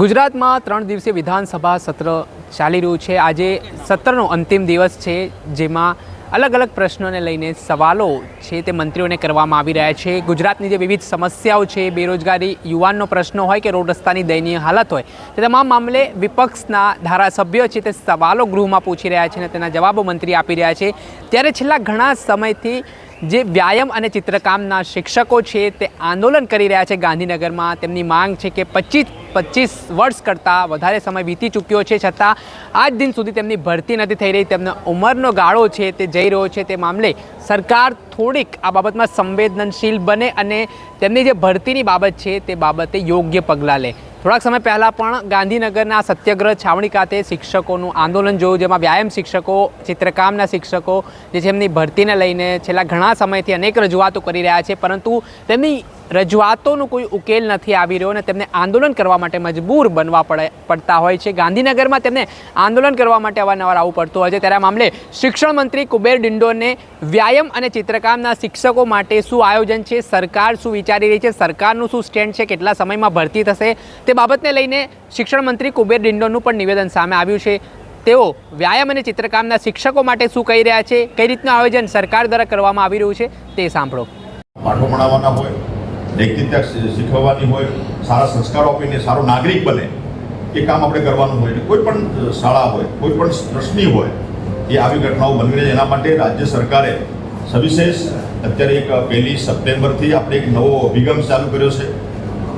ગુજરાતમાં ત્રણ દિવસીય વિધાનસભા સત્ર ચાલી રહ્યું છે. આજે સત્રનો અંતિમ દિવસ છે, જેમાં અલગ અલગ પ્રશ્નોને લઈને સવાલો છે તે મંત્રીઓને કરવામાં આવી રહ્યા છે. ગુજરાતની જે વિવિધ સમસ્યાઓ છે, બેરોજગારી, યુવાનનો પ્રશ્ન હોય કે રોડ રસ્તાની દયનીય હાલત હોય, તે તમામ મામલે વિપક્ષના ધારાસભ્યો છે તે સવાલો ગૃહમાં પૂછી રહ્યા છે અને તેના જવાબો મંત્રી આપી રહ્યા છે. ત્યારે છેલ્લા ઘણા સમયથી જે વ્યાયામ અને ચિત્રકામના શિક્ષકો છે તે આંદોલન કરી રહ્યા છે ગાંધીનગરમાં. તેમની માંગ છે કે પચીસ પચીસ વર્ષ કરતાં વધારે સમય વીતી ચૂક્યો છે, છતાં આજ દિન સુધી તેમની ભરતી નથી થઈ રહી. તેમનો ઉંમરનો ગાળો છે તે જઈ રહ્યો છે તે મામલે સરકાર થોડીક આ બાબતમાં સંવેદનશીલ બને અને તેમની જે ભરતીની બાબત છે તે બાબતે યોગ્ય પગલાં લે. થોડાક સમય પહેલાં પણ ગાંધીનગરના સત્યગ્રહ છાવણી ખાતે શિક્ષકોનું આંદોલન જોયું, જેમાં વ્યાયામ શિક્ષકો, ચિત્રકામના શિક્ષકો, જે છે એમની ભરતીને લઈને છેલ્લા ઘણા સમયથી અનેક રજૂઆતો કરી રહ્યા છે, પરંતુ તેમની રજૂઆતોનો કોઈ ઉકેલ નથી આવી રહ્યો અને તેમને આંદોલન કરવા માટે મજબૂર બનવા પડે, પડતા હોય છે. ગાંધીનગરમાં તેમને આંદોલન કરવા માટે અવારનવાર આવવું પડતું હોય છે. ત્યારે આ મામલે શિક્ષણ મંત્રી કુબેર ડિંડોને વ્યાયામ અને ચિત્રકામના શિક્ષકો માટે શું આયોજન છે? સરકાર શું વિચારી રહી છે? સરકારનું શું સ્ટેન્ડ છે? કેટલા સમયમાં ભરતી થશે? તે બાબતને લઈને શિક્ષણ મંત્રી કુબેર ડિંડોનું પણ નિવેદન સામે આવ્યું છે. તેઓ વ્યાયામ અને ચિત્રકામના શિક્ષકો માટે શું કહી રહ્યા છે? કઈ રીતનું આયોજન સરકાર દ્વારા કરવામાં આવી રહ્યું છે? તે સાંભળો. પાઠો ભણાવવાના હોય નૈતિકતા શીખવવાની હોય સારા સંસ્કારો આપીને સારો નાગરિક બને એ કામ આપણે કરવાનું હોય. કોઈ પણ શાળા હોય કોઈ પણ ટ્રસ્ટની હોય એ આવી ઘટનાઓ બની રહે. એના માટે રાજ્ય સરકારે સવિશેષ અત્યારે એક પહેલી સપ્ટેમ્બરથી આપણે એક નવો અભિગમ ચાલુ કર્યો છે.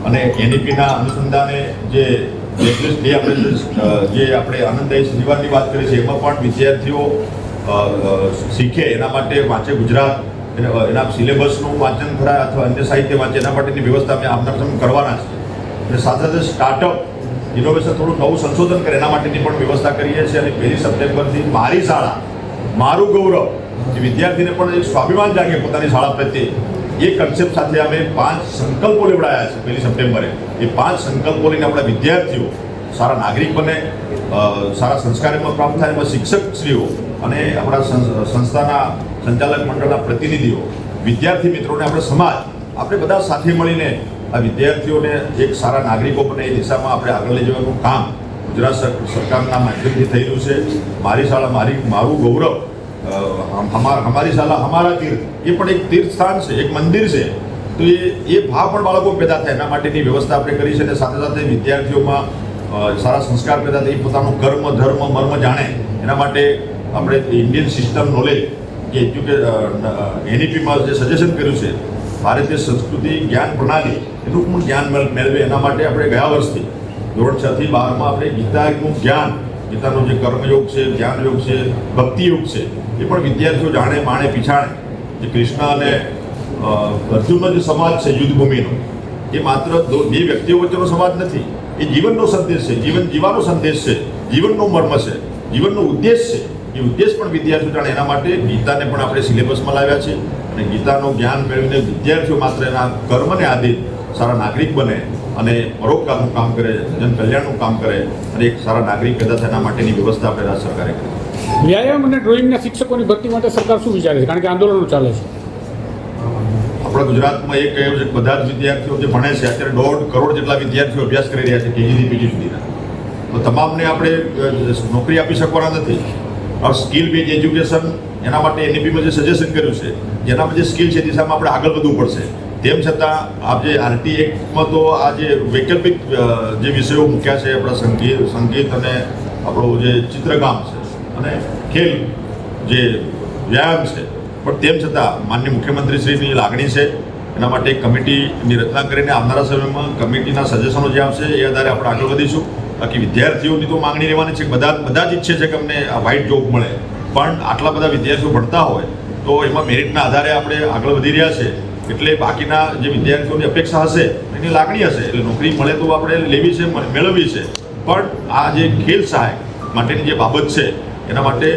અને એનઈપીના અનુસંધાને જે લેટેસ્ટ ડે આપણે જે, આપણે આનંદદાયી શનિવારની વાત કરી છે એમાં પણ વિદ્યાર્થીઓ શીખે. એના માટે વાંચે ગુજરાત એના સિલેબસનું વાંચન કરાય અથવા અન્ય સાહિત્ય વાંચે, એના માટેની વ્યવસ્થા અમે આપના સમય કરવાના છે. અને સાથે સાથે સ્ટાર્ટઅપ ઇનોવેશન થોડું નવું સંશોધન કરે, એના માટેની પણ વ્યવસ્થા કરીએ છીએ. અને પહેલી સપ્ટેમ્બરથી મારી શાળા, મારું ગૌરવ, જે વિદ્યાર્થીને પણ એક સ્વાભિમાન જાગે પોતાની શાળા પ્રત્યે, એ કન્સેપ્ટ સાથે અમે પાંચ સંકલ્પો લેવડાયા છે પહેલી સપ્ટેમ્બરે. એ પાંચ સંકલ્પો લઈને આપણા વિદ્યાર્થીઓ, સારા નાગરિક બને સારા સંસ્કાર પ્રાપ્ત થાય, એમાં શિક્ષકશ્રીઓ અને આપણા સંસ્થાના સંચાલક મંડળના પ્રતિનિધિઓ, વિદ્યાર્થી મિત્રોને આપણે સમાજ, આપણે બધા સાથે મળીને આ વિદ્યાર્થીઓને એક સારા નાગરિકો બને એ દિશામાં આપણે આગળ લઈ જવાનું કામ ગુજરાત સર- સરકારના માધ્યમથી થયેલું છે. મારી શાળા, મારી, મારું ગૌરવ અમારી શાળા અમારા તીર્થ, એ પણ એક તીર્થ સ્થાન છે, એક મંદિર છે. તો એ એ ભાવ પણ બાળકો પેદા થાય, એના માટેની વ્યવસ્થા આપણે કરી છે અને સાથે સાથે વિદ્યાર્થીઓમાં સારા સંસ્કાર પેદા એ પોતાનું કર્મ, ધર્મ, મર્મ જાણે. એના માટે આપણે ઇન્ડિયન સિસ્ટમ નોલેજ જે એજ્યુકે એનઈપીમાં જે સજેશન કર્યું છે, ભારતીય સંસ્કૃતિ જ્ઞાન પ્રણાલી, એનું પણ જ્ઞાન મેળ- મેળવે. એના માટે આપણે ગયા વર્ષથી ધોરણ છ થી બારમાં આપણે ગીતાનું જ્ઞાન, ગીતાનો જે કર્મયોગ છે જ્ઞાન યોગ છે ભક્તિ યોગ છે, એ પણ વિદ્યાર્થીઓ જાણે, માણે, પીછાણે. જે કૃષ્ણ અને અર્જુનનો જે સમાજ છે યુદ્ધભૂમિનો, એ માત્ર બે વ્યક્તિઓ વચ્ચેનો સમાજ નથી. એ જીવનનો સંદેશ છે, જીવન જીવાનો સંદેશ છે, જીવનનો મર્મ છે, જીવનનો ઉદ્દેશ છે. એ ઉદ્દેશ પણ વિદ્યાર્થીઓ જાણે એના માટે. ગીતાને પણ આપણે સિલેબસમાં લાવ્યા છે અને ગીતાનું જ્ઞાન મેળવીને વિદ્યાર્થીઓ માત્ર એના કર્મને આધીન સારા નાગરિક બને અને પરોપકારનું કામ કરે જન કલ્યાણનું કામ કરે અને એક સારા નાગરિક પેદા થાય એના માટેની વ્યવસ્થા આપણે રાજ્ય સરકારે કરી. વ્યાયામ અને ડ્રોઈંગના શિક્ષકોની ભરતી માટે સરકાર શું વિચારે છે? કારણ કે આંદોલનો ચાલે છે. આપણા ગુજરાતમાં એક કહ્યું છે કે બધા જ વિદ્યાર્થીઓ જે ભણે છે અત્યારે દોઢ કરોડ જેટલા વિદ્યાર્થીઓ અભ્યાસ કરી રહ્યા છે કેજીથી પીજી સુધીના. તો તમામને આપણે નોકરી આપી શકવાના નથી. હવે સ્કિલ બેઝ એજ્યુકેશન, એના માટે એનઈપીમાં જે સજેશન કર્યું છે જેનામાં જે સ્કિલ છે દિશામાં આપણે આગળ વધવું પડશે. તેમ છતાં, આપ જે આરટી એક્ટમાં તો આ જે વૈકલ્પિક જે વિષયો મૂક્યા છે, આપણા સંગીત સંગીત અને આપણું જે ચિત્રકામ છે, અને ખેલ જે વ્યાયામ છે, પણ તેમ છતાં માન્ય મુખ્યમંત્રીશ્રીની લાગણી છે, એના માટે કમિટીની રચના કરીને આવનારા સમયમાં કમિટીના સજેશનો જે આવશે, એ આધારે આપણે આગળ વધીશું. બાકી વિદ્યાર્થીઓની તો માંગણી રહેવાની છે બધા બધા જ ઈચ્છે છે કે અમને વ્હાઇટ જોબ મળે. પણ આટલા બધા વિદ્યાર્થીઓ ભણતા હોય, તો એમાં મેરિટના આધારે આપણે આગળ વધી રહ્યા છે. એટલે બાકીના જે વિદ્યાર્થીઓની અપેક્ષા હશે, એની લાગણી હશે. એટલે નોકરી મળે તો આપણે લેવી છે મેળવવી છે. પણ આ જે ખેલ સહાય માટેની જે બાબત છે, એના માટે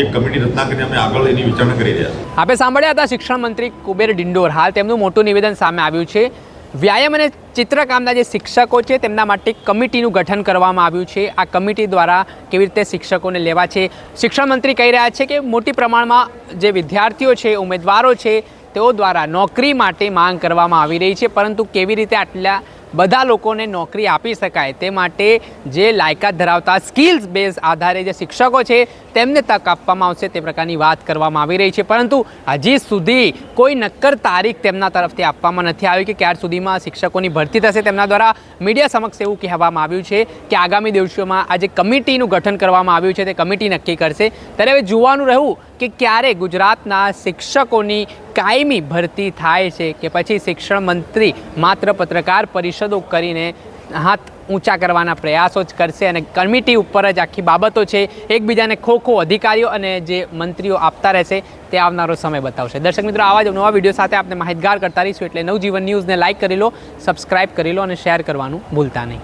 એક કમિટી રચના કરીને અમે આગળ એની વિચારણા કરી રહ્યા છીએ. આપણે સાંભળ્યા હતા શિક્ષણ મંત્રી કુબેર ડિંડોર. હાલ તેમનું મોટું નિવેદન સામે આવ્યું છે. વ્યાયામ અને ચિત્રકામના જે શિક્ષકો છે, તેમના માટે કમિટીનું ગઠન કરવામાં આવ્યું છે. આ કમિટી દ્વારા કેવી રીતે શિક્ષકોને લેવા છે શિક્ષણ મંત્રી કહી રહ્યા છે કે મોટી પ્રમાણમાં જે વિદ્યાર્થીઓ છે, ઉમેદવારો છે, તેઓ દ્વારા નોકરી માટે માંગ કરવામાં આવી રહી છે. પરંતુ કેવી રીતે આટલા બધા લોકોને નોકરી આપી શકાય તે માટે જે લાયકાત ધરાવતા સ્કિલ્સ બેઝ આધારે જે શિક્ષકો છે તેમને તક આપવામાં આવશે તે પ્રકારની વાત કરવામાં આવી રહી છે. પરંતુ હજી સુધી કોઈ નક્કર તારીખ તેમના તરફથી આપવામાં નથી આવી કે ક્યાર સુધીમાં શિક્ષકોની ભરતી થશે. તેમના દ્વારા મીડિયા સમક્ષ એવું કહેવામાં આવ્યું છે કે આગામી દિવસોમાં આ જે કમિટીનું ગઠન કરવામાં આવ્યું છે. તે કમિટી નક્કી કરશે. ત્યારે હવે જોવાનું રહ્યું કે ક્યારે ગુજરાતના શિક્ષકોની કાયમી ભરતી થાય છે કે પછી શિક્ષણ મંત્રી માત્ર પત્રકાર પરિષદો કરીને હાથ ઊંચા કરવાના પ્રયાસો જ કરશે અને કમિટી ઉપર જ આખી બાબતો છે. એકબીજાને ખો ખો અધિકારીઓ અને જે મંત્રીઓ આપતા રહેશે તે આવનારો સમય બતાવશે. દર્શક મિત્રો, આવા જ નવા વીડિયો સાથે આપણે માહિતગાર કરતા રહીશું એટલે નવજીવન ન્યૂઝને લાઇક કરી લો, સબસ્ક્રાઇબ કરી લો અને શેર કરવાનું ભૂલતા નહીં.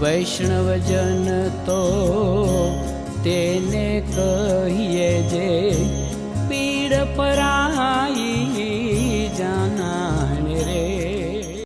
વૈષ્ણવજન તો તેને કહીએ જે પીડ પરાઈ